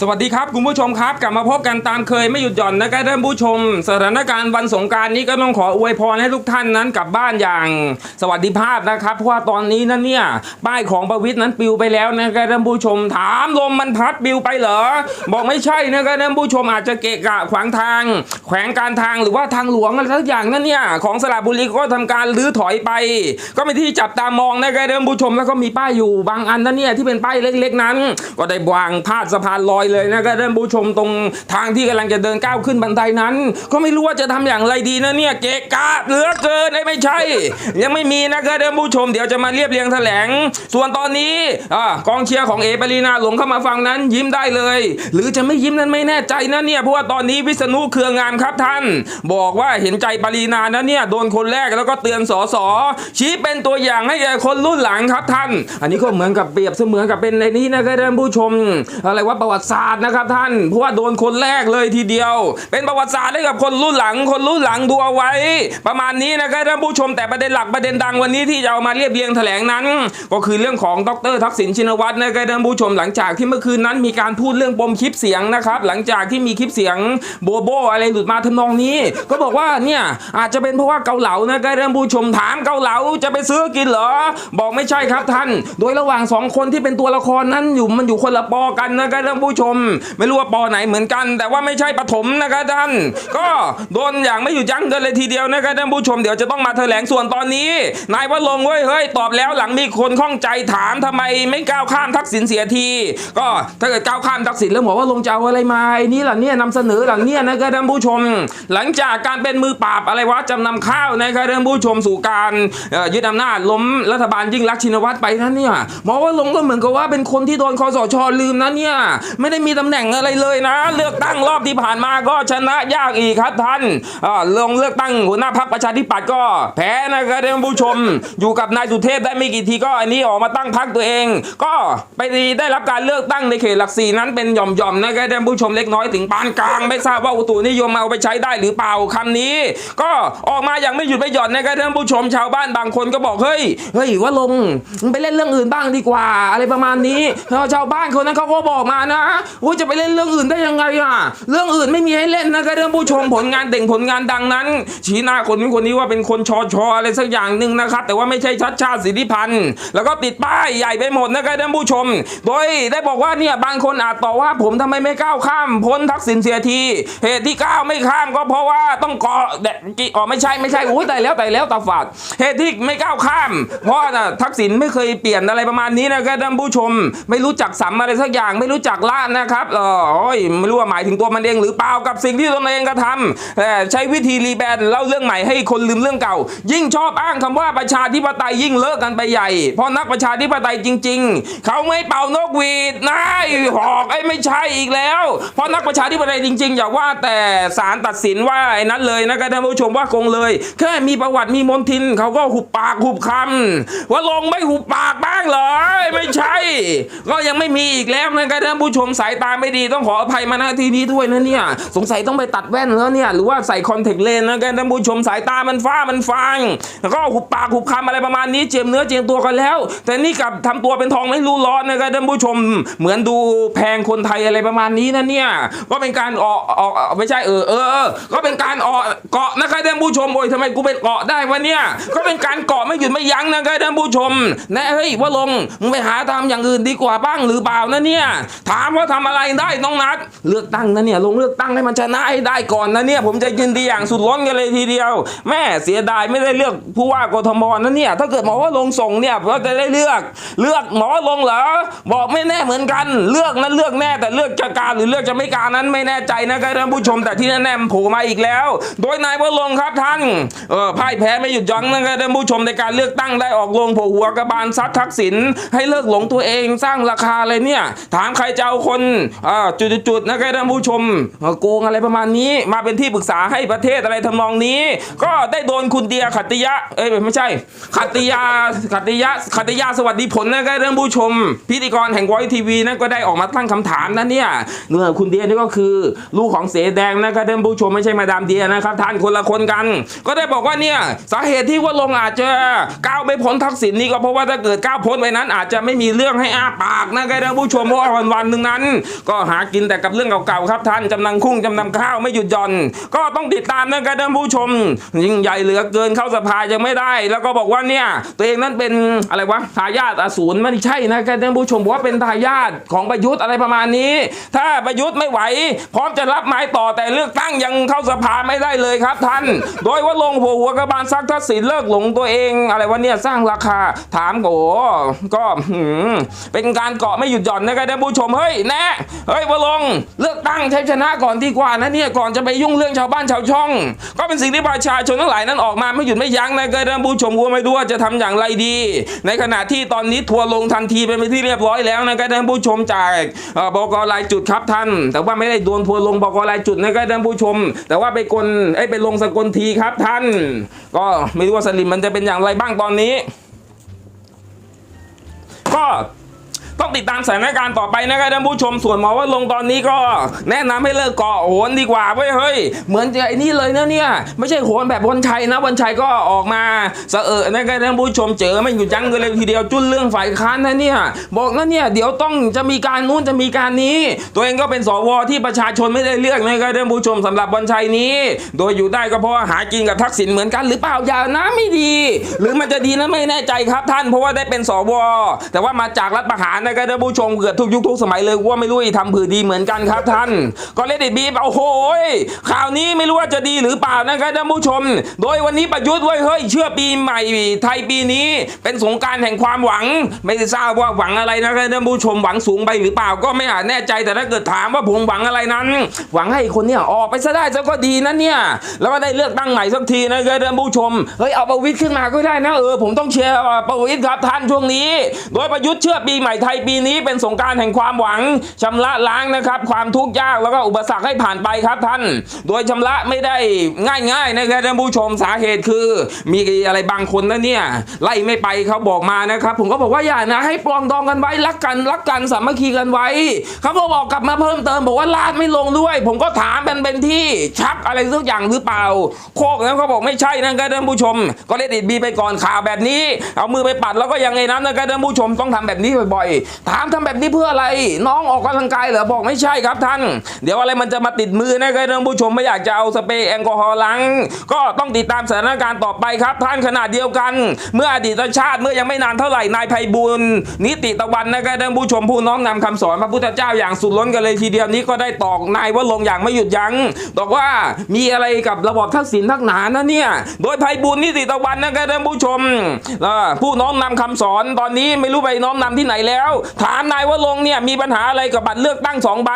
สวัสดีครับคุณผู้ชมครับ กลับมาพบกันตามเคยไม่หยุดหย่อนนะครับท่านผู้ชม สถานการณ์วันสงการนี้ก็ต้องขออวยพรให้ทุกท่านนั้นกลับบ้านอย่าง สวัสดิภาพนะครับ เพราะว่าตอนนี้นั้นเนี่ยป้ายของประวิทย์นั้นปลิวไปแล้วนะครับท่านผู้ชม ถามลมมันพัดปลิวไปเหรอ บอกไม่ใช่นะครับท่านผู้ชมอาจจะเกะกะขวางทาง แขวงการทางหรือว่าทางหลวงอะไรสักอย่างนั่นเนี่ยของสระบุรีก็ทำการรื้อถอยไป ก็เป็นที่จับตามองนะครับท่านผู้ชมแล้วก็มีป้ายอยู่บางอันนั่นเนี่ยที่เป็นป้ายเล็ก ๆ นั้น ก็ได้วางพาดสะพานลอยเลยนะครับท่านผู้ชมตรงทางที่กำลังจะเดินก้าวขึ้นบันไดนั้น ก็ไม่รู้ว่าจะทำอย่างไรดีนะเนี่ยเกะกะเหลือเกินไม่ใช่ ยังไม่มีนะครับท่านผู้ชมเดี๋ยวจะมาเรียบเรียงแถลง ส่วนตอนนี้อกองเชียร์ของเอปรีนาหลงเข้ามาฟังนั้นยิ้มได้เลย หรือจะไม่ยิ้มนั้นไม่แน่ใจนะเนี่ยเพราะว่าตอนนี้วิษณุเครืองามครับท่าน บอกว่าเห็นใจปรีนานะเนี่ยโดนคนแรกแล้วก็เตือนสอสอชี้เป็นตัวอย่างให้แก่คนรุ่นหลังครับท่าน อันนี้ก็เหมือนกับเปรียบเสมือนกับเป็นในนี้นะครับท่านผู้ชม อะไรว่าประวัติศาสตร์นะครับท่าน เพราะว่าโดนคนแรกเลยทีเดียว เป็นประวัติศาสตร์ให้กับคนรุ่นหลัง คนรุ่นหลังดูเอาไว้ ประมาณนี้นะครับท่านผู้ชมแต่ประเด็นหลักประเด็นดังวันนี้ที่จะเอามาเรียบเรียงแถลงนั้น ก็คือเรื่องของดรทักษิณชินวัตรนะครับท่านผู้ชมหลังจากที่เมื่อคืนนั้นมีการพูดเรื่องปมคลิปเสียงนะครับหลังจากที่มีคลิปเสียงโบโบอะไรหลุดมาทำนองนี้ ก็บอกว่าเนี่ยอาจจะเป็นเพราะว่าเกาเหลานะครับท่านผู้ชมถามเกาเหลาจะไปซื้อกินเหรอ บอกไม่ใช่ครับท่าน โดยระหว่างสองคนที่เป็นตัวละครนั้นอยู่มันอยู่คนละปอกันนะครับท่านผู้ชมไม่รู้ว่าปอไหนเหมือนกัน แต่ว่าไม่ใช่ปฐมนะครับท่าน ก็โดนอย่างไม่หยุดยั้งกันเลยทีเดียวนะครับท่านผู้ชมเดี๋ยวจะต้องมาแถลงส่วนตอนนี้ นายว่าลงเว้ยเฮ้ยตอบแล้วหลังมีคนข้องใจถามทำไมไม่ก้าวข้ามทักษิณเสียที ก็ถ้าเกิดก้าวข้ามทักษิณแล้วบอกว่าลงจะเอาอะไรมาไอ้นี่หล่ะเนี่ยนำเสนอหลังเนี่ยนะครับท่านผู้ชม หลังจากการเป็นมือปราบอะไรวะจำนำข้าวนะครับท่านผู้ชมสู่การยึดอำนาจล้มรัฐบาลยิ่งรักษณ์ชินวัตรไปนั่นเนี่ยหมอว่าลงก็เหมือนกับว่าเป็นคนที่โดนคอสชลืมนะเนี่ยไม่ได้ไมีตำแหน่งอะไรเลยนะ เลือกตั้งรอบที่ผ่านมาก็ชนะยากอีกครับท่านอ่าลงเลือกตั้งหัวหน้าพรรคประชาธิปัตย์ก็ แพ้นะครับท่านผู้ชม อยู่กับนายสุเทพได้ไม่กี่ทีก็อันนี้ออกมาตั้งพรรคตัวเอง ก็ไปได้รับการเลือกตั้งในเขตหลักสี่นั้นเป็นหย่อมๆนะครับท่านผู้ชมเล็กน้อยถึงปานกลาง ไม่ทราบว่าอุตุนิยมเอาไปใช้ได้หรือเปล่าคำนี้ ก็ออกมาอย่างไม่หยุดไม่หย่อนนะครับท่านผู้ชมชาวบ้านบางคนก็บอกเฮ้ยเฮ้ยว่าลงไปเล่นเรื่องอื่นบ้างดีกว่า อะไรประมาณนี้ชาวบ้านคนนั้นเขาก็บอกมานะว่าจะไปเล่นเรื่องอื่นได้ยังไงอะ เรื่องอื่นไม่มีให้เล่นนะครับท่านผู้ชมผลงานเด่งผลงานดังนั้น ชี้หน้าคนนี้คนนี้ว่าเป็นคนชอชออะไรสักอย่างหนึ่งนะครับ แต่ว่าไม่ใช่ชัดชาติสิทธิพันธ์ แล้วก็ติดป้ายใหญ่ไปหมดนะครับท่านผู้ชม โดยได้บอกว่าเนี่ยบางคนอาจต่อว่าผมทำไมไม่ก้าวข้ามพ้นทักษิณเสียทีเหตุที่ก้าวไม่ข้ามก็เพราะว่าต้องเกาะแดดกิอ๋อไม่ใช่ไม่ใช่อุ้ยแต่แล้วแต่แล้วตาฝาดเหตุที่ไม่ก้าวข้าม เพราะน่ะทักษิณไม่เคยเปลี่ยนอะไรประมาณนี้นะครับท่านผู้ชม ไม่รู้จักสัมอะไรสักอย่างไม่รู้จักล้านนะครับเออโอ้ยไม่รู้ว่าหมายถึงตัวมันเองหรือเปล่ากับสิ่งที่ตนเองกระทำแต่ใช้วิธีรีแบรนด์เล่าเรื่องใหม่ให้คนลืมเรื่องเก่า ยิ่งชอบอ้างคำว่าประชาธิปไตยยิ่งเลิกกันไปใหญ่ เพราะนักประชาธิปไตยจริง ๆ เขาไม่เป่านกหวีดนายหอกไอ้ไม่ใช่อีกแล้ว เพราะนักประชาธิปไตยจริง ๆ อย่าว่าแต่ศาลตัดสินว่าไอ้นั้นเลยนะครับท่านผู้ชมว่าคงเลย แค่มีประวัติมีมนทินเขาก็หุบปากหุบคำว่าลงไม่หุบปากบ้างเหรอไม่ใช่ ก็ยังไม่มีอีกแล้วนะครับท่านผู้ชมสายตาไม่ดีต้องขออภัยมาณทีนี้ด้วยนะเนี่ย สงสัยต้องไปตัดแว่นแล้วเนี่ย หรือว่าใส่คอนแทคเลนส์นะครับท่านผู้ชมสายตามันฟ้ามันฟางแล้วก็หุบปากหุบคำอะไรประมาณนี้เจียมเนื้อเจียมตัวกันแล้ว แต่นี่กลับทำตัวเป็นทองไม่รู้ร้อนนะครับท่านผู้ชม เหมือนดูแพงคนไทยอะไรประมาณนี้นะเนี่ย ก็เป็นการออกออกไม่ใช่เออเออ ก็เป็นการออกเกาะนะครับท่านผู้ชมโอ้ยทำไมกูเป็นเกาะได้วะเนี่ย ก็เป็นการเกาะไม่หยุดไม่ยั้งนะครับท่านผู้ชมแนะเฮ้ยว่าลงมึงไปหาทำอย่างอื่นดีกว่าบ้างหรือเปล่านะเนี่ย ถามว่าทำอะไรได้น้องนัดเลือกตั้งนะเนี่ยลงเลือกตั้งให้มันชนะให้ได้ก่อนนะเนี่ยผมจะยินดีอย่างสุดล้นกันเลยทีเดียว แม่เสียดายไม่ได้เลือกผู้ว่ากทมนะเนี่ยถ้าเกิดหมอว่าลงส่งเนี่ยเราจะได้เลือก เลือกหมอลงเหรอบอกไม่แน่เหมือนกัน เลือกนั้นเลือกแน่แต่เลือกจะการหรือเลือกจะไม่การนั้นไม่แน่ใจนะครับท่านผู้ชมแต่ที่แน่ๆมันโผล่มาอีกแล้ว โดยนายวลงครับท่านเออพ่ายแพ้ไม่หยุดยั้งนะครับท่านผู้ชมในการเลือกตั้งได้ออกลงโผล่หัวกระบาลซัดทักษิณให้เลิกหลงตัวเองสร้างราคาอะไรเนี่ย ถามใครจะเอาคนอ่าจุดๆนะครับท่านผู้ชมโกงอะไรประมาณนี้ มาเป็นที่ปรึกษาให้ประเทศอะไรทำนองนี้ ก็ได้โดนคุณเดียขัตติยะเอ้ยไม่ใช่ขัตติยาขัตติยะขัตติยาสวัสดีผลนะครับท่านผู้ชม พิธีกรแห่งไวทีวีนั่นก็ได้ออกมาตั้งคำถามนะเนี่ยเนื่อคุณเดียนี่ก็คือ ลูกของเสแดงนะครับท่านผู้ชมไม่ใช่มาดามเดียนะครับ ท่านคนละคนกัน ก็ได้บอกว่าเนี่ยสาเหตุที่ว่าลงอาจจะก้าวไม่พ้นทักษิณนี่ก็เพราะว่าถ้าเกิดก้าวพ้นไปนั้น อาจจะไม่มีเรื่องให้อ้าปากนะครับท่านผู้ชมเพราะว่าวันหนึ่งนั้นก็หากินแต่กับเรื่องเก่าๆครับท่านจำนำคุ้งจำนำข้าวไม่หยุดหย่อน ก็ต้องติดตามนะครับท่านผู้ชม ยิ่งใหญ่เหลือเกินเข้าสภายังไม่ได้ แล้วก็บอกว่าเนี่ยตัวเองนั้นเป็นอะไรวะทายาทอสูรไม่ใช่นะครับท่านผู้ชมบอกว่าเป็นทายาทของประยุทธ์อะไรประมาณนี้ ถ้าประยุทธ์ไม่ไหว พร้อมจะรับไม้ต่อแต่เลือกตั้งยังเข้าสภาไม่ได้เลยครับท่าน โดยว่าลงหัวหัวกระบาลซักทักษิณเลิกหลงตัวเองอะไรวะเนี่ยสร้างราคาถามโกก็เป็นการเกาะไม่หยุดหย่อนนะครับท่านผู้ชมเฮ้ยแน่เฮ้ยวะลงเลือกตั้งใช้ชนะก่อนดีกว่านะเนี่ยก่อนจะไปยุ่งเรื่องชาวบ้านชาวช่อง ก็เป็นสิ่งที่ประชาชนทั้งหลายนั้นออกมาไม่หยุดไม่ยั้งนะครับท่านผู้ชมว่าไม่รู้ว่าจะทำอย่างไรดี ในขณะที่ตอนนี้ทัวร์ลงทันทีเป็นที่เรียบร้อยแล้วนะครับท่านผู้ชมจากอ่อบกรายจุดครับท่าน แต่ว่าไม่ได้โดนทัวร์ลงบกรายจุดนะครับท่านผู้ชม แต่ว่าไปกลไอ้ไปลงสกลทีครับท่าน ก็ไม่รู้ว่าสลิมมันจะเป็นอย่างไรบ้างตอนนี้ ก็ ต้องติดตามสถานการณ์ต่อไปนะครับท่านผู้ชมส่วนหมอว่าลงตอนนี้ก็ แนะนำให้เลิกเกาะโหนดีกว่าเว้ยเฮ้ยเหมือนไอ้นี่เลยนะเนี่ยไม่ใช่โหนแบบวันชัยนะวันชัยก็ออกมาสะเอนะครับท่านผู้ชมเจอไม่หยุดยั้งกันเลยทีเดียวจุ้นเรื่องฝ่ายค้านนะเนี่ยบอกนะเนี่ยเดี๋ยวต้องจะมีการนู้นจะมีการนี้ ตัวเองก็เป็นสวที่ประชาชนไม่ได้เลือกนะครับท่านผู้ชมสำหรับวันชัยนี้ โดยอยู่ได้ก็เพราะหากินกับทักษิณเหมือนกันหรือเปล่าอย่านะไม่ดี หรือมันจะดีนะไม่แน่ใจครับท่านเพราะว่าได้เป็นสวแต่ว่ามาจากรัฐประหารนะครับท่านผู้ชมเกือบทุกยุคทุกสมัยเลยว่าไม่รู้อีทำผือดีเหมือนกันครับท่าน ก็เลดิบีโอ้โหยข่าวนี้ไม่รู้ว่าจะดีหรือเปล่านะครับท่านผู้ชม โดยวันนี้ประยุทธ์เว้ยเฮ้ยเชื่อปีใหม่ไทยปีนี้ เป็นสงการแห่งความหวัง ไม่ได้ทราบว่าหวังอะไรนะครับท่านผู้ชมหวังสูงไปหรือเปล่าก็ไม่อาจแน่ใจแต่ถ้าเกิดถามว่าผมหวังอะไรนั้น หวังให้คนเนี่ยออกไปซะได้ซะก็ดีนะเนี่ยแล้วก็ได้เลือกตั้งใหม่สักทีนะครับท่านผู้ชมเฮ้ยเอาประวิตรขึ้นมาก็ได้นะเออผมต้องเชียร์ประวิตรครับท่านช่วงนี้ โดยประยุทธ์เชื่อปีใหม่ไทยปีนี้เป็นสงการแห่งความหวังชำระล้างนะครับความทุกข์ยากแล้วก็อุปสรรคให้ผ่านไปครับท่าน โดยชำระไม่ได้ง่ายๆนะครับท่านผู้ชมสาเหตุคือ มีอะไรบางคนนะเนี่ยไล่ไม่ไปเขาบอกมานะครับ ผมก็บอกว่าอย่านะให้ปลองดองกันไว้รักกันรักกันสามัคคีกันไว้เขาก็บอกกลับมาเพิ่มเติมบอกว่าลาดไม่ลงด้วย ผมก็ถามเป็นเป็นที่ชักอะไรสักอย่างหรือเปล่า โคกแล้วเขาบอกไม่ใช่นะครับท่านผู้ชม ก็เลดิดบีไปก่อนข่าวแบบนี้ เอามือไปปัดแล้วก็ยังไงนั้นนะครับท่านผู้ชมต้องทำแบบนี้บ่อยถามทำแบบนี้เพื่ออะไร น้องออกกำลังกายเหรอบอกไม่ใช่ครับท่าน เดี๋ยวอะไรมันจะมาติดมือนะครับท่านผู้ชมไม่อยากจะเอาสเปรย์แอลกอฮอล์ล้างก็ต้องติดตามสถานการณ์ต่อไปครับ ท่านขนาดเดียวกัน เมื่ออดีตชาติเมื่อยังไม่นานเท่าไหร่นายไพบูลย์นิติตะวันนะครับท่านผู้ชมผู้น้อมนำคำสอนพระพุทธเจ้าอย่างสุดล้นกันเลยทีเดียวนี้ก็ได้ตอกนายว่าลงอย่างไม่หยุดยัง้งบอกว่ามีอะไรกับระบบทักษิณทักหนานะเนี่ยโดยไพบูลย์นิติตะวันนะครับท่านผู้ชมผู้น้อมนำคำสอนตอนนี้ไม่รู้ไปน้อมนำที่ไหนแล้วถามนายว่าลงเนี่ยมีปัญหาอะไรกับบัตรเลือกตั้งสองใบ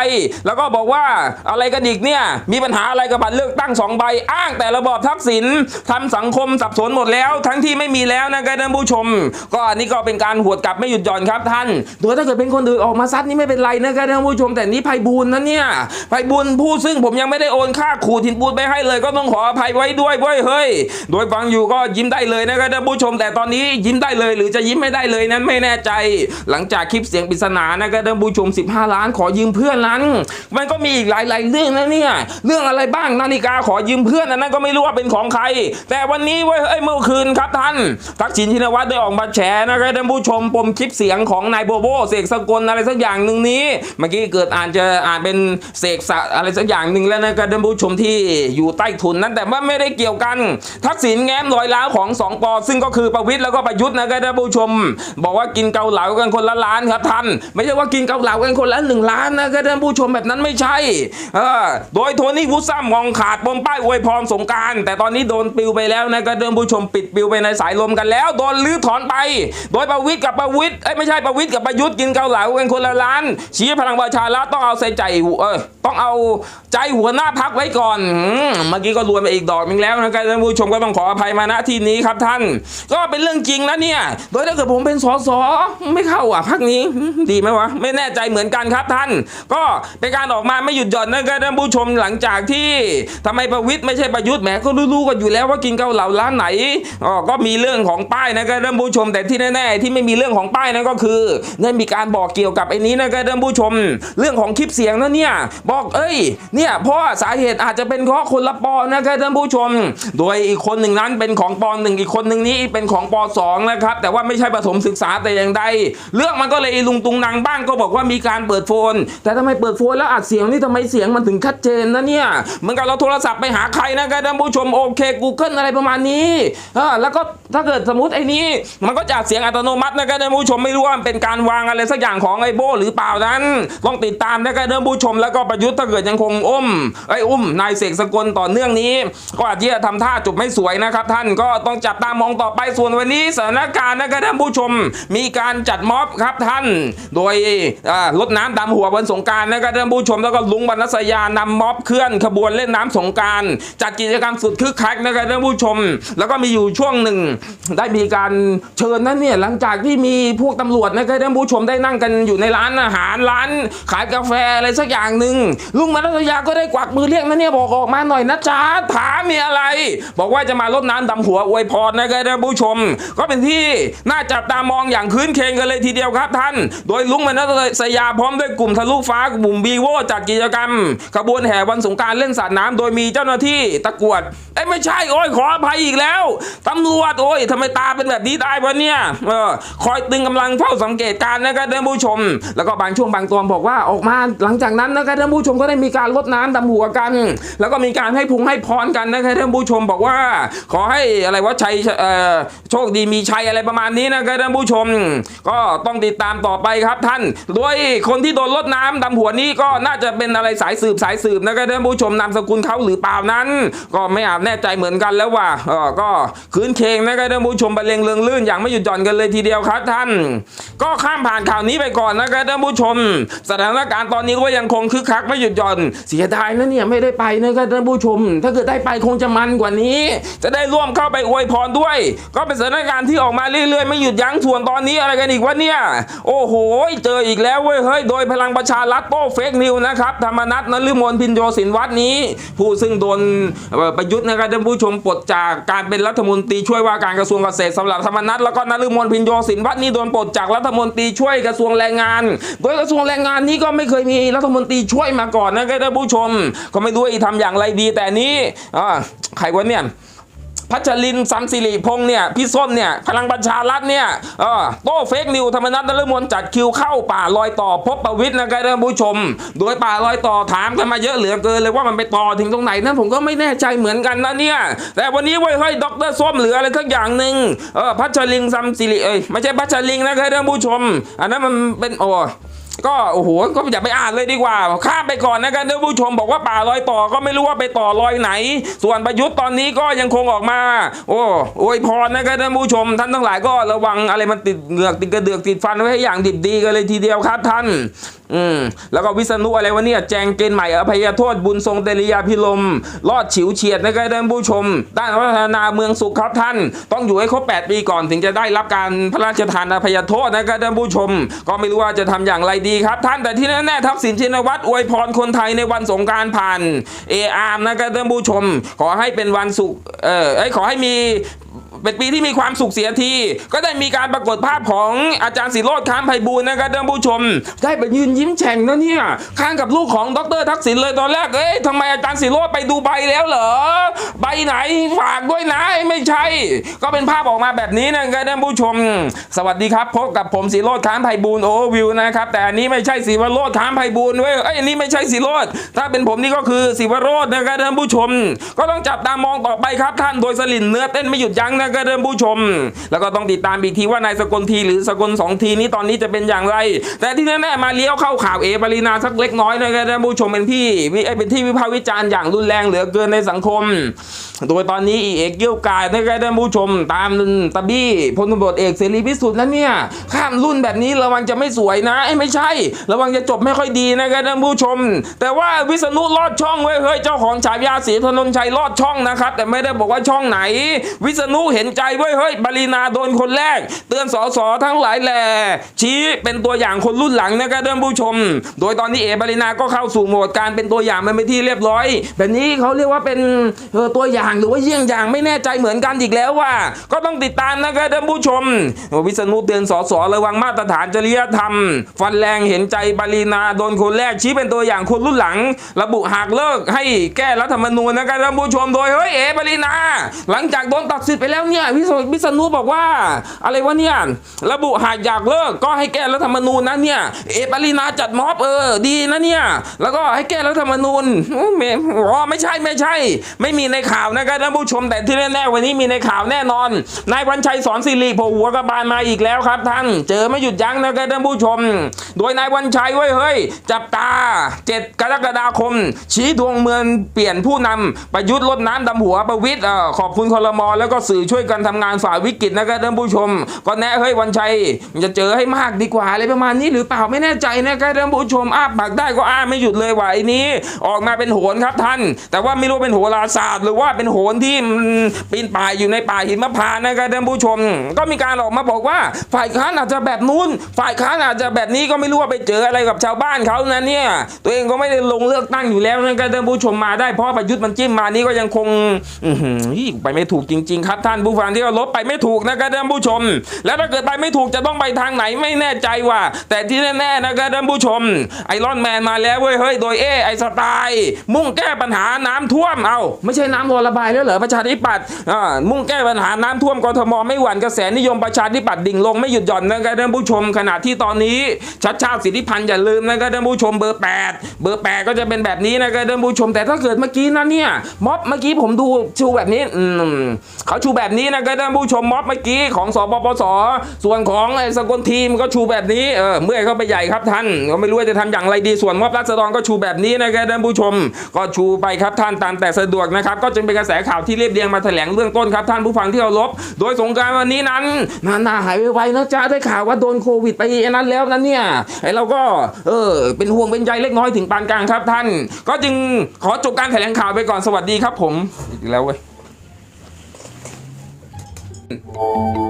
แล้วก็บอกว่าอะไรกันอีกเนี่ยมีปัญหาอะไรกับบัตรเลือกตั้งสองใบ อ้างแต่ระบอบทักษิณทำสังคมสับสนหมดแล้ว ทั้งที่ไม่มีแล้วนะครับท่านผู้ชม ก็อันนี้ก็เป็นการหวดกลับไม่หยุดหย่อนครับท่านโดยถ้าเกิดเป็นคนอื่นออกมาซัดนี่ไม่เป็นไรนะครับท่านผู้ชม แต่นี่ไพบูลนะเนี่ยไพบูลผู้ซึ่งผมยังไม่ได้โอนค่าขูดหินปูนไปให้เลย ก็ต้องขออภัยไว้ด้วยเว้ยเฮ้ยโดยฟังอยู่ก็ยิ้มได้เลยนะครับท่านผู้ชม แต่ตอนนี้ยิ้มได้เลย หรือจะยิ้มไม่ได้เลยนั้นไม่แน่ใจ หลังจากคลิปเสียงปริศนานะครับท่านผู้ชม 15 ล้านขอยืมเพื่อนนั้น มันก็มีอีกหลาย ๆ เรื่องนะเนี่ย เรื่องอะไรบ้างนาฬิกาขอยืมเพื่อนอันนั้นก็ไม่รู้ว่าเป็นของใคร แต่วันนี้เว้ยเอ้ยเมื่อคืนครับท่าน ทักษิณชินวัตรได้ออกมาแฉนะครับท่านผู้ชมปมคลิปเสียงของนายโบโบเสกสกลอะไรสักอย่างหนึ่งนี้ เมื่อกี้เกิดอ่านจะอ่านเป็นเสกสะอะไรสักอย่างหนึ่งแล้วนะครับท่านผู้ชมที่อยู่ใต้ถุนนั้นแต่ว่าไม่ได้เกี่ยวกัน ทักษิณแง้มรอยล้าวของสองปอซึ่งก็คือประวิตรแล้วก็ประยุทธ์นะครับท่านผู้ชม บอกว่ากินเกาเหลากันคนละล้านครับท่าน ไม่ใช่ว่ากินเกาเหลากันคนละหนึ่งล้านนะครับท่านผู้ชมแบบนั้นไม่ใช่เออโดยโทนี่วูซัมมองขาดปมป้ายอวยพรสงการ แต่ตอนนี้โดนปิวไปแล้วนะครับท่านผู้ชมปิดปิวไปในสายลมกันแล้ว โดนลื้อถอนไป โดยประวิตรกับประวิตย์ไม่ใช่ประวิตรกับประยุทธ์กินเกาเหลากันคนละล้านชี้พลังประชารัฐต้องเอาใส่ใจเออต้องเอาใจหัวหน้าพักไว้ก่อนเมื่อกี้ก็รวยไปอีกดอกนึงแล้วนะครับท่านผู้ชมก็ต้องขออภัยมาณที่นี้ครับท่าน ก็เป็นเรื่องจริงนะเนี่ย โดยถ้าเกิดผมเป็นสสไม่เข้าอะพักนี้ดีไหมวะ ไม่แน่ใจเหมือนกันครับท่าน ก็เป็นการออกมาไม่หยุดหย่อนนะครับท่านผู้ชมหลังจากที่ทำไมประวิตรไม่ใช่ประยุทธ์แหมก็รู้ๆกันอยู่แล้วว่ากินเกาเหลาร้านไหนอ๋อก็มีเรื่องของป้ายนะครับท่านผู้ชมแต่ที่แน่ๆที่ไม่มีเรื่องของป้ายนั่นก็คือได้มีการบอกเกี่ยวกับไอ้นี้นะครับท่านผู้ชม เรื่องของคลิปเสียงนะเนี่ยบอกเอ้ยเนี่ยเพราะว่าสาเหตุอาจจะเป็นเพราะคนละปอนะครับท่านผู้ชม โดยอีกคนหนึ่งนั้นเป็นของปอหนึ่งอีกคนหนึ่งนี้เป็นของปอสองนะครับแต่ว่าไม่ใช่ประถมศึกษาแต่อย่างใดเรื่องมันก็เลยลุงตุงนางบ้างก็บอกว่ามีการเปิดโฟน แต่ทำไมเปิดโฟนแล้วอัดเสียงนี่ทำไมเสียงมันถึงชัดเจนนะเนี่ยเหมือนกับเราโทรศัพท์ไปหาใครนะครับท่านผู้ชมโอเค Google อะไรประมาณนี้เออแล้วก็ถ้าเกิดสมมติไอ้นี้มันก็จะเสียงอัตโนมัตินะครับท่านผู้ชมไม่รู้ว่าเป็นการวางอะไรสักอย่างของไอโบหรือเปล่านั้นต้องติดตามนะครับท่านผู้ชมแล้วก็ประยุทธ์ถ้าเกิดยังคงอุ้มไอ้อุ้มนายเสกสกลต่อเนื่องนี้ ก็อาจจะทำท่าจบไม่สวยนะครับ ท่านก็ต้องจับตามองต่อไปส่วนวันนี้สถานการณ์นะครับท่านผู้ชม มีการจัดม็อบครับท่าน โดยรถน้ำดำหัววันสงการนะครับท่านผู้ชมแล้วก็ลุงบรรณสยานำม็อบเคลื่อนขบวนเล่นน้ำสงการจัดกิจกรรมสุดคึกคักนะครับท่านผู้ชม แล้วก็มีอยู่ช่วงหนึ่ง ได้มีการเชิญนั้นเนี่ยหลังจากที่มีพวกตำรวจนะครับท่านผู้ชมได้นั่งกันอยู่ในร้านอาหารร้าน ขายกาแฟอะไรสักอย่างหนึ่งลุงบรรณสยาก็ได้กวักมือเรียกนะเนี่ยบอกออกมาหน่อยนะจ๊ะถามมีอะไร บอกว่าจะมารดน้ำดำหัวอวยพรนะครับท่านผู้ชม ก็เป็นที่น่าจับตามองอย่างคืนเคงกันเลยทีเดียวครับท่าน โดยลุงบรรณสยาพร้อมด้วยกลุ่มทะลุฟ้ากลุ่มบีโวจัดกิจกรรมขบวนแห่วันสงการเล่นสาดน้ำโดยมีเจ้าหน้าที่ตะกวดเอ้ไม่ใช่โอ้ยขออภัยอีกแล้วตำรวจโอ้ยทำไมตาเป็นแบบนี้ได้วะเนี่ยเออคอยตึงกำลังเฝ้าสังเกตการณ์นะครับท่านผู้ชม แล้วก็บางช่วงบางตอนบอกว่าออกมาหลังจากนั้นนะครับท่านผู้ชมก็ได้มีการลดน้ำดำหัวกัน แล้วก็มีการให้พุงให้พรกันนะครับท่านผู้ชมบอกว่า ขอให้อะไรว่าชัยเอ่อโชคดีมีชัยอะไรประมาณนี้นะครับท่านผู้ชม ก็ต้องติดตามต่อไปครับท่านโดยคนที่โดนลดน้ำดำหัวนี้ก็น่าจะเป็นอะไรสายสืบสายสืบนะครับท่านผู้ชมนามสกุลเขาหรือเปล่านั้น ก็ไม่อาจแน่ใจเหมือนกันแล้วว่าเออก็คืนเคงนะครับท่านผู้ชมบรรเลงเรืองลื่นอย่างไม่หยุดหย่อนกันเลยทีเดียวครับท่าน ก็ข้ามผ่านข่าวนี้ไปก่อนนะครับท่านผู้ชม สถานการณ์ตอนนี้ก็ยังคงคึกคักไม่หยุดหย่อนเสียดายนะเนี่ยไม่ได้ไปนะครับท่านผู้ชม ถ้าเกิดได้ไปคงจะมันกว่านี้ จะได้ร่วมเข้าไปอวยพรด้วย ก็เป็นสถานการณ์ที่ออกมาเรื่อยๆ ไม่หยุดยั้งส่วนตอนนี้อะไรกันอีกวะเนี่ย โอ้โห เจออีกแล้วเว้ยเฮ้ยโดยพลังประชารัฐโต้เฟกนิวนะครับธรรมนัฐนฤมลพินโยสินวัฒน์นี้ ผู้ซึ่งโดนประยุทธ์นะครับท่านผู้ชมปลดจากการเป็นรัฐมนตรีช่วยว่าการกระทรวงเกษตรสำหรับธรรมนัฐแล้วก็นฤมลพินโยสินวัฒน์นี่โดนปลดจากรัฐมนตรีช่วยกระทรวงแรงงาน โดยกระทรวงแรงงานนี้ก็ไม่เคยมีรัฐมนตรีช่วยมาก่อนนะครับท่านผู้ชม ก็ไม่รู้ว่าอีทำอย่างไรดีแต่นี้อ่าใครวะเนี่ยพัชรินทร์สัมสิริพงษ์เนี่ยพี่ส้มเนี่ยพลังประชารัฐเนี่ยเออโต้เฟกนิวธรรมนัฐนฤมลจัดคิวเข้าป่าลอยต่อพบประวิทย์นะครับท่านผู้ชม โดยป่าลอยต่อถามกันมาเยอะเหลือเกินเลยว่ามันไปต่อถึงตรงไหนนั้นผมก็ไม่แน่ใจเหมือนกันนะเนี่ยแต่วันนี้เว้ยเฮ้ยดรส้มเหลืออะไรทักอย่างหนึ่งเออพัชรินทร์สัมสิริเอ้ยไม่ใช่พัชรินทร์นะครับท่านผู้ชม อันนั้นมันเป็นโอ้ ก็โอ้โหก็อย่าไปอ่านเลยดีกว่าข้ามไปก่อนนะครับท่านผู้ชมบอกว่าป่ารอยต่อก็ไม่รู้ว่าไปต่อรอยไหน ส่วนประยุทธ์ตอนนี้ก็ยังคงออกมา โอ้อวยพรนะครับท่านผู้ชม ท่านทั้งหลายก็ระวังอะไรมันติดเหงือกติดกระเดือกติดฟันไว้ให้อย่างดิบดีกันเลยทีเดียวครับท่าน อืมแล้วก็วิษณุอะไรวะเนี่ยแจงเกณฑ์ใหม่อภัยโทษบุญทรงเตริยาพิลมรอดฉิวเฉียดนะครับท่านผู้ชม ด้านพัฒนาเมืองสุขครับท่าน ต้องอยู่ให้ครบ8ปีก่อนถึงจะได้รับการพระราชทานอภัยโทษนะครับท่านผู้ชม ก็ไม่รู้ว่าจะทำอย่างไรดีครับท่านแต่ที่แน่ๆทักษิณชินวัตรอวยพรคนไทยในวันสงการผ่านเออาร์นะครับท่านผู้ชม ขอให้เป็นวันสุขเออขอให้มี เป็นปีที่มีความสุขเสียที ก็ได้มีการปรากฏภาพของอาจารย์สิโรธค้ามไพบูลย์นะครับท่านผู้ชม ได้ไปยืนยิ้มแฉ่งนะเนี่ยข้างกับลูกของดรทักษิณเลยตอนแรกเอ้ยทำไมอาจารย์สิโรธไปดูใบแล้วเหรอใบไหนฝากด้วยนะไม่ใช่ ก็เป็นภาพออกมาแบบนี้นะครับท่านผู้ชม สวัสดีครับพบกับผมสิโรธค้ามไพบูลย์โอวิวนะครับแต่อันนี้ไม่ใช่สิวโรธค้ามไพบูลย์เว้ยเอ้ยอันนี้ไม่ใช่สิโรธถ้าเป็นผมนี่ก็คือสิวโรธนะครับท่านผู้ชม ก็ต้องจับตามองต่อไปครับท่านโดยสลินเนื้อเต้นไม่หยุดยั้งนะครับท่านผู้ชม แล้วก็ต้องติดตามอีกทีว่านายสกลทีหรือสกลสองทีนี้ตอนนี้จะเป็นอย่างไร แต่ที่แน่ๆมาเลี้ยวเข้าข่าวเอปรินาสักเล็กน้อยนะครับท่านผู้ชมเป็นที่วิเอ้ยเป็นที่วิพากษ์วิจารณ์อย่างรุนแรงเหลือเกินในสังคม โดยตอนนี้อีเอกเกี้ยวกายนะครับท่านผู้ชม ตามตะบี้พลตำรวจเอกเสรีพิสุทธิ์แล้วเนี่ยข้ามรุ่นแบบนี้ระวังจะไม่สวยนะไอ้ไม่ใช่ ระวังจะจบไม่ค่อยดีนะครับท่านผู้ชม แต่ว่าวิษณุรอดช่องเว้ยเฮ้ยเจ้าของฉายาศรีถนนชัยรอดช่องนะครับแต่ไม่ได้บอกว่าช่องไหน วิษณุเห็นห็นใจเว้ยเฮ้ยปรินาโดนคนแรก เตือนสสทั้งหลายแหล่ชี้เป็นตัวอย่างคนรุ่นหลังนะครับท่านผู้ชม โดยตอนนี้เอปรินาก็เข้าสู่โหมดการเป็นตัวอย่างมันเป็นที่เรียบร้อย แบบนี้เขาเรียกว่าเป็นตัวอย่างหรือว่าเยี่ยงอย่างไม่แน่ใจเหมือนกันอีกแล้วว่า ก็ต้องติดตามนะครับท่านผู้ชม วิษณุเตือนสสระวังมาตรฐานจริยธรรม ฟันแรงเห็นใจปรินาโดนคนแรกชี้เป็นตัวอย่างคนรุ่นหลัง ระบุหากเลิกให้แก้รัฐธรรมนูญนะครับท่านผู้ชมโดยเฮ้ยเอปรินา หลังจากโดนตัดสิทธิ์ไปแล้วเนี่ยวิษวิษณุบอกว่า อะไรวะเนี่ยระบุหากอยากเลิกก็ให้แก้รัฐธรรมนูญนะเนี่ยเอปรินาจัดม็อบเออดีนะเนี่ยแล้วก็ให้แก้รัฐธรรมนูญอื้อไม่อ๋อไม่ใช่ไม่ใช่ ไม่มีในข่าวนะครับท่านผู้ชมแต่ที่แน่ๆวันนี้มีในข่าวแน่นอนนายวันชัยสอนสิริโผหัวกระบาลมาอีกแล้วครับ ท่านเจอไม่หยุดยั้งนะครับท่านผู้ชม โดยนายวันชัยเว้ยเฮ้ยจับตาเจ็ดกรกฎาคม ชี้ดวงเมืองเปลี่ยนผู้นำประยุทธ์ลดน้ำดำหัวประวิตยเอ่อขอบคุณคอรมอแล้วก็สื่อช่วยกันทำงานฝ่าวิกฤตนะครับท่านผู้ชม ก็แน่เฮ้ยวันชัยมันจะเจอให้มากดีกว่าอะไรประมาณนี้หรือเปล่าไม่แน่ใจนะครับท่านผู้ชมอ้าปากได้ก็อ้าไม่หยุดเลยว่าไอ้นี้ ออกมาเป็นโหนครับท่าน แต่ว่าไม่รู้เป็นโหราศาสตร์ หรือว่าเป็นโหนที่ปีนป่ายอยู่ในป่าหิมพานต์นะครับท่านผู้ชม ก็มีการออกมาบอกว่า ฝ่ายค้านอาจจะแบบนู้น ฝ่ายค้านอาจจะแบบนี้ก็ไม่รู้ว่าไปเจออะไรกับชาวบ้านเขานะเนี่ยตัวเองก็ไม่ได้ลงเลือกตั้งอยู่แล้วนะครับท่านผู้ชมมาได้เพราะประยุทธ์มันจิ้มมานี่ก็ยังคงอืไปไม่ถูกจริง ๆ ครับท่านผู้ฟังที่เคารพไปไม่ถูกนะครับท่านผู้ชม แล้วถ้าเกิดไปไม่ถูกจะต้องไปทางไหนไม่แน่ใจว่า แต่ที่แน่ๆนะครับท่านผู้ชม ไอรอนแมนมาแล้วเว้ยเฮ้ยโดยเอไอสไตล์มุ่งแก้ปัญหาน้ำท่วมเอาไม่ใช่น้ำรอระบายแล้วเหรอประชาธิปัตย์อ่ามุ่งแก้ปัญหาน้ำท่วมกทมไม่หวั่นกระแสนิยมประชาธิปัตย์ดิ่งลงไม่หยุดหย่อนนะครับท่านผู้ชม ขณะที่ตอนนี้ชัดชาติสิทธิพันธ์อย่าลืมนะครับท่านผู้ชมเบอร์ 8 เบอร์ 8 ก็จะเป็นแบบนี้นะครับท่านผู้ชม แต่ถ้าเกิดเมื่อกี้นะเนี่ยม็อบเมื่อกี้ผมดูชูแบบนี้อืมเขาชูแบบนี้นะครับท่านผู้ชมม็อบเมื่อกี้ของสปปส ส่วนของไอ้สกลทีมก็ชูแบบนี้เออเมื่อยเข้าไปใหญ่ครับท่านก็ไม่รู้ว่าจะทำอย่างไรดีส่วนม็อบรัษฎรก็ชูแบบนี้นะครับท่านผู้ชม ก็ชูไปครับท่านตามแต่สะดวกนะครับก็จึงเป็นกระแสข่าวที่เรียบเรียงมาแถลงเบื้องต้นครับท่านผู้ฟังที่เคารพโดยสงการวันนี้นั้นนานาหายไวๆนะจ๊ะได้ข่าวว่าโดนโควิดไปนั้นแล้วนะเนี่ยไอ้เราก็เออเป็นห่วงเป็นใยเล็กน้อยถึงปานกลางครับท่าน ก็จึงขอจบการแถลงข่าวไปก่อนสวัสดีครับผมอีกแล้วเว้ย Thank you.